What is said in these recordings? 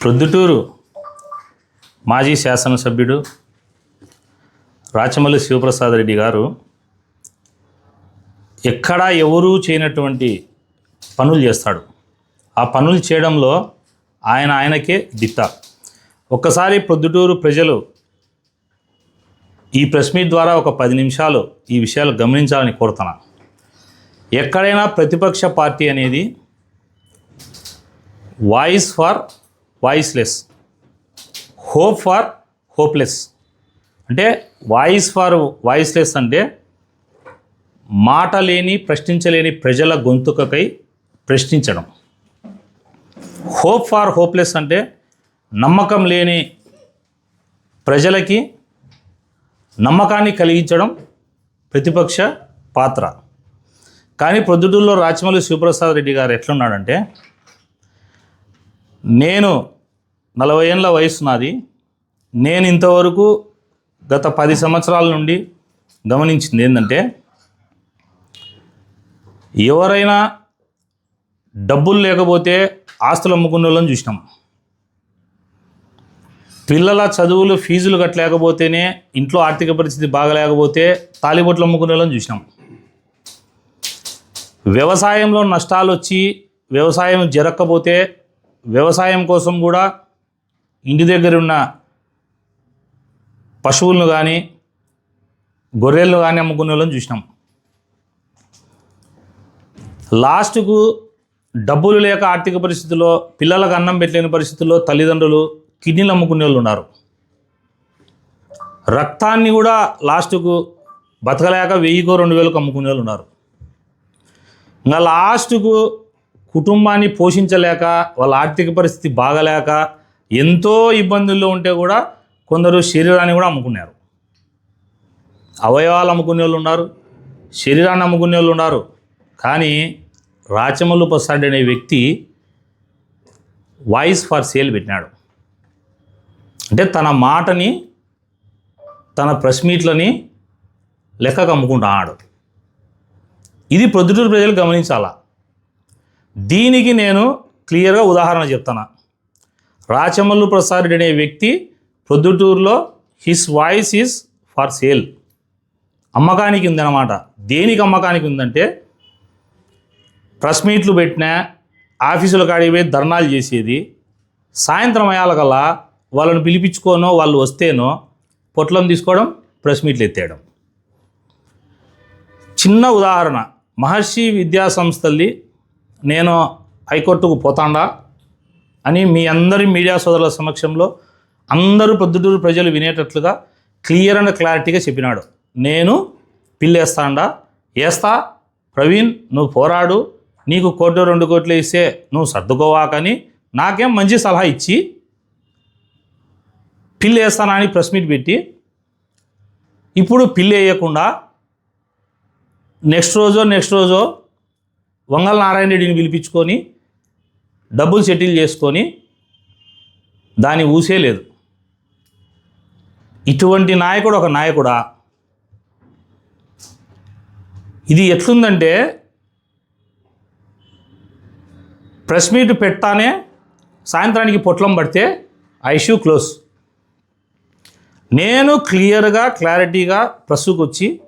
ప్రొద్దుటూరు మాజీ శాసనసభ్యుడు రాచమల్లి శివప్రసాద్ రెడ్డి గారు ఎక్కడా ఎవరూ చేయనటువంటి పనులు చేస్తాడు. ఆ పనులు చేయడంలో ఆయన ఆయనకే దిత్త ఒక్కసారి ప్రొద్దుటూరు ప్రజలు ఈ ప్రెస్ మీట్ ద్వారా ఒక పది నిమిషాలు ఈ విషయాలు గమనించాలని కోరుతున్నా. ఎక్కడైనా ప్రతిపక్ష పార్టీ అనేది voice for voiceless. Hope for hopeless. అంటే వాయిస్ ఫర్ వాయిస్లెస్ అంటే మాట లేని ప్రశ్నించలేని ప్రజల గొంతుకకై ప్రశ్నించడం. హోప్ ఫార్ హోప్లెస్ అంటే నమ్మకం లేని ప్రజలకి నమ్మకాన్ని కలిగించడం ప్రతిపక్ష పాత్ర. కానీ ప్రొద్దుటూరులో రాచమల్లి శివప్రసాద్ రెడ్డి గారు ఎట్లున్నాడంటే నేను నలభై ఏళ్ళ వయసు నాది. నేను ఇంతవరకు గత పది సంవత్సరాల నుండి గమనించింది ఏంటంటే ఎవరైనా డబ్బులు లేకపోతే ఆస్తులు అమ్ముకునే వాళ్ళని చూసినాం. పిల్లల చదువులు ఫీజులు కట్టలేకపోతేనే ఇంట్లో ఆర్థిక పరిస్థితి బాగలేకపోతే తాలిబొట్లు అమ్ముకునే వాళ్ళని చూసినాం. వ్యవసాయంలో నష్టాలు వచ్చి వ్యవసాయం జరగకపోతే వ్యవసాయం కోసం కూడా ఇంటి దగ్గర ఉన్న పశువులను కానీ గొర్రెలను కానీ అమ్ముకునే వాళ్ళని చూసినాం. లాస్ట్కు డబ్బులు లేక ఆర్థిక పరిస్థితుల్లో పిల్లలకు అన్నం పెట్టలేని పరిస్థితుల్లో తల్లిదండ్రులు కిడ్నీలు అమ్ముకునే వాళ్ళు ఉన్నారు. రక్తాన్ని కూడా లాస్ట్కు బతకలేక వెయ్యికో రెండు వేలకు అమ్ముకునే వాళ్ళు ఉన్నారు. ఇంకా లాస్ట్కు కుటుంబాన్ని పోషించలేక వాళ్ళ ఆర్థిక పరిస్థితి బాగలేక ఎంతో ఇబ్బందుల్లో ఉంటే కూడా కొందరు శరీరాన్ని కూడా అమ్ముకున్నారు. అవయవాలు అమ్ముకునే వాళ్ళు ఉన్నారు శరీరాన్ని అమ్ముకునే వాళ్ళు ఉన్నారు. కానీ రాచమల్లు ప్రసాద్ అనే వ్యక్తి వాయిస్ ఫర్ సేల్ పెట్టినాడు. అంటే తన మాటని తన ప్రెస్ మీట్లని లెక్కకు అమ్ముకుంటున్నాడు ఇది ప్రొద్దుటూరు ప్రజలు గమనించాలా? దీనికి నేను క్లియర్గా ఉదాహరణ చెప్తాను? రాచమల్లు ప్రసాద్ అనే వ్యక్తి ప్రొద్దుటూరులో his voice is for sale అమ్మకానికి ఉందన్నమాట. దేనికి అమ్మకానికి ఉందంటే ప్రెస్ మీట్లు పెట్టినా ఆఫీసుల కాడికి పోయి ధర్నాలు చేసేది సాయంత్రం అయ్యాలకల్లా వాళ్ళని పిలిపించుకోనో వాళ్ళు వస్తేనో పొట్లం తీసుకోవడం ప్రెస్ మీట్లు ఎత్తేయడం. చిన్న ఉదాహరణ. మహర్షి విద్యా సంస్థల్ని నేను హైకోర్టుకు పోతాండా. అని మీ అందరి మీడియా సోదరుల సమక్షంలో అందరూ పొద్దుటూరు ప్రజలు వినేటట్లుగా క్లియర్ అండ్ క్లారిటీగా చెప్పినాడు. నేను పిల్లేస్తాండా? వేస్తా ప్రవీణ్ నువ్వు పోరాడు. నీకు కోటి రెండు కోట్లు ఇస్తే నువ్వు సర్దుకోవాకని నాకేం మంచి సలహా ఇచ్చి పిల్లి వేస్తానా అని ప్రెస్ మీట్ పెట్టి ఇప్పుడు పిల్లి వేయకుండా నెక్స్ట్ రోజో నెక్స్ట్ రోజో వంగల నారాయణ రెడ్డిని పిలిపించుకొని డబ్బులు సెటిల్ చేసుకొని దాన్ని ఊసే లేదు. ఇటువంటి నాయకుడు ఒక నాయకుడా? ఇది ఎట్లుందంటే ప్రెస్ మీట్ పెట్టానే సాయంత్రానికి పొట్లం పడితే ఆ క్లోజ్. నేను క్లియర్గా క్లారిటీగా ప్రెస్సుకు వచ్చి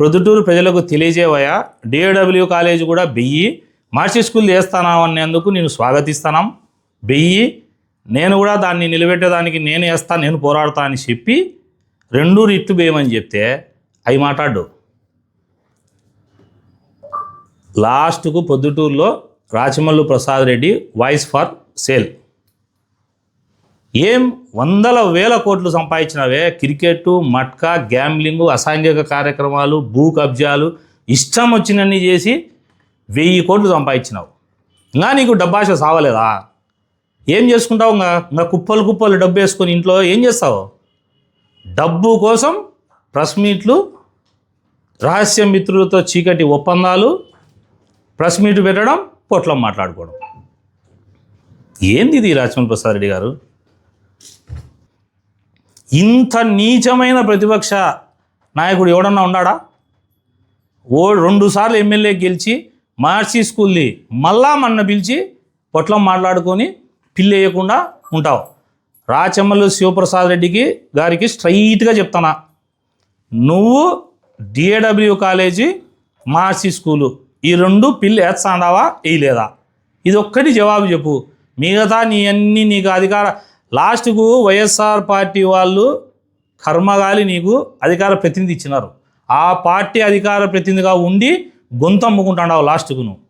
ప్రొద్దుటూరు ప్రజలకు తెలియజేవయా డిఏడబ్ల్యూ కాలేజ్ కూడా బెయ్యి మార్చి స్కూల్ వేస్తానావు అనేందుకు నేను స్వాగతిస్తాను. బెయ్యి నేను కూడా దాన్ని నిలబెట్టేదానికి నేను వేస్తా నేను పోరాడతా అని చెప్పి రెండు రిట్లు వేయమని చెప్తే అవి మాట్లాడు. లాస్ట్కు పొద్దుటూరులో Rachamallu Prasad Reddy voice for sale. ఏం వందల వేల కోట్లు సంపాదించినవే? క్రికెట్ మట్కా గ్యాంబ్లింగ్ అసాంఘిక కార్యక్రమాలు భూ కబ్జాలు ఇష్టం వచ్చినన్ని చేసి వెయ్యి కోట్లు సంపాదించినావు. ఇంకా నీకు డబ్బాష సావలేదా? ఏం చేసుకుంటావు ఇంకా? ఇంకా కుప్పలు కుప్పలు డబ్బు వేసుకొని ఇంట్లో ఏం చేస్తావు? డబ్బు కోసం ప్రెస్ మీట్లు రహస్య మిత్రులతో చీకటి ఒప్పందాలు ప్రెస్ మీట్ పెట్టడం పొట్లం మాట్లాడుకోవడం. ఏంది ఇది రాజమౌళి ప్రసాద్ రెడ్డి గారు? ఇంత నీచమైన ప్రతిపక్ష నాయకుడు ఎవడన్నా ఉన్నాడా? ఓ రెండు సార్లు ఎమ్మెల్యే గెలిచి మార్చి స్కూల్ని మళ్ళా మన పిలిచి పొట్లం మాట్లాడుకొని పిల్లి వేయకుండా ఉంటావు. రాచమ్మలు శివప్రసాద్ రెడ్డికి గారికి స్ట్రైట్గా చెప్తానా. నువ్వు డిఏడబ్ల్యూ కాలేజీ మార్సి స్కూలు ఈ రెండు పిల్లి వేస్తాడావా వేయలేదా? ఇది ఒక్కటి జవాబు చెప్పు. మిగతా నీ అన్ని నీకు అధికార లాస్ట్కు వైఎస్ఆర్ పార్టీ వాళ్ళు కర్మగాలి నీకు అధికార ప్రతినిధి ఇచ్చినారు. ఆ పార్టీ అధికార ప్రతినిధిగా ఉండి గొంతు అమ్ముకుంటాడావు లాస్ట్కు నువ్వు.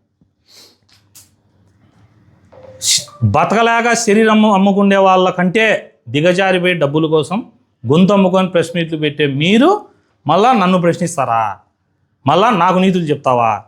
బతకలేక శరీరం అమ్ముకునే వాళ్ళకంటే దిగజారిపోయి డబ్బుల కోసం గొంతు అమ్ముకొని ప్రెస్ పెట్టే మీరు మళ్ళా నన్ను ప్రశ్నిస్తారా? మళ్ళా నాకు నీతులు చెప్తావా?